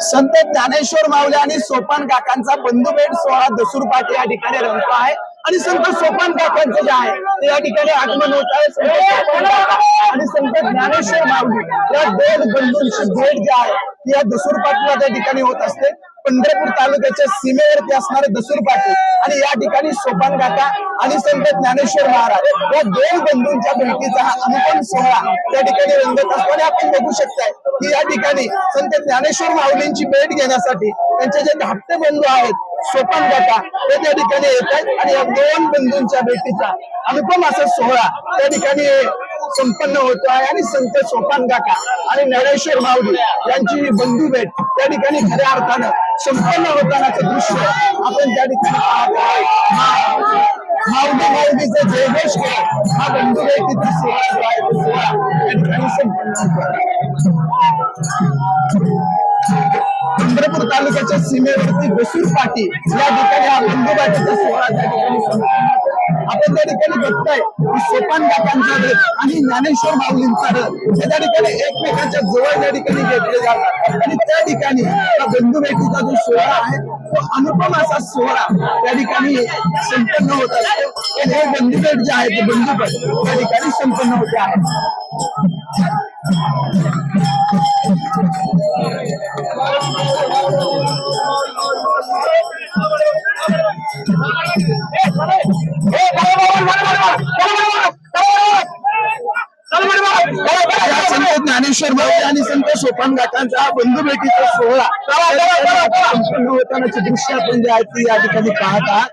संत ज्ञानेश्वर मावले आणि सोपान काकांचा बंधुभेट सोहळा दसूर पाठ या ठिकाणी रंगतो आहे. आणि संत सोपान काकांचं जे आहे ते या ठिकाणी आगमन होत आहे. आणि संत ज्ञानेश्वर मावली या दोन बंधूंची भेट जी आहे ती या दसूर पाटीला त्या ठिकाणी होत असते. पंढरपूर तालुक्याच्या सीमेवरती असणारे दसूर पाटील आणि या ठिकाणी सोपान काका आणि संत ज्ञानेश्वर महाराज या दोन बंधूंच्या भेटीचा हा अनुपम सोहळा त्या ठिकाणी रंगत असतो आणि आपण बघू शकताय की या ठिकाणी संत ज्ञानेश्वर माऊलींची भेट घेण्यासाठी त्यांचे जे धाकटे बंधू आहेत सोपान काका ते त्या ठिकाणी येत आहेत आणि या दोन बंधूंच्या भेटीचा अनुपम असा सोहळा त्या ठिकाणी संपन्न होतो आहे आणि संत सोपान काका आणि नरेश्वर माऊली यांची बंधू भेट त्या ठिकाणी खऱ्या अर्थानं संपन्न होतानाचं दृश्य आपण त्या ठिकाणी पाहत आहे माऊली माऊलीचं जयघोष केला. हा बंधू भेटीचा सोहळा जो आहे तो सोहळा त्या ठिकाणी संपन्न होतो चंद्रपूर तालुक्याच्या सीमेवरती बसूर पाटी या ठिकाणी हा बंधू बाटीचा सोहळा त्या ठिकाणी संपन्न त्या ठिकाणी बघताय सोपान काकांचा रथ आणि ज्ञानेश्वर माऊलींचा रथ हे त्या ठिकाणी एकमेकांच्या जवळ त्या ठिकाणी घेतले जातात. आणि त्या ठिकाणी बंधू भेटीचा जो सोहळा आहे तो अनुपम असा सोहळा त्या ठिकाणी संपन्न होत असतो हे बंधू भेट जे आहे ते बंधू भेट त्या ठिकाणी संपन्न होते आहे. ज्ञानेश्वर माऊली आणि संत सोपान हा बंधू भेटीचा सोहळा. होतानाचे दृश्य आपण जे आहे ते या ठिकाणी पाहत आहात.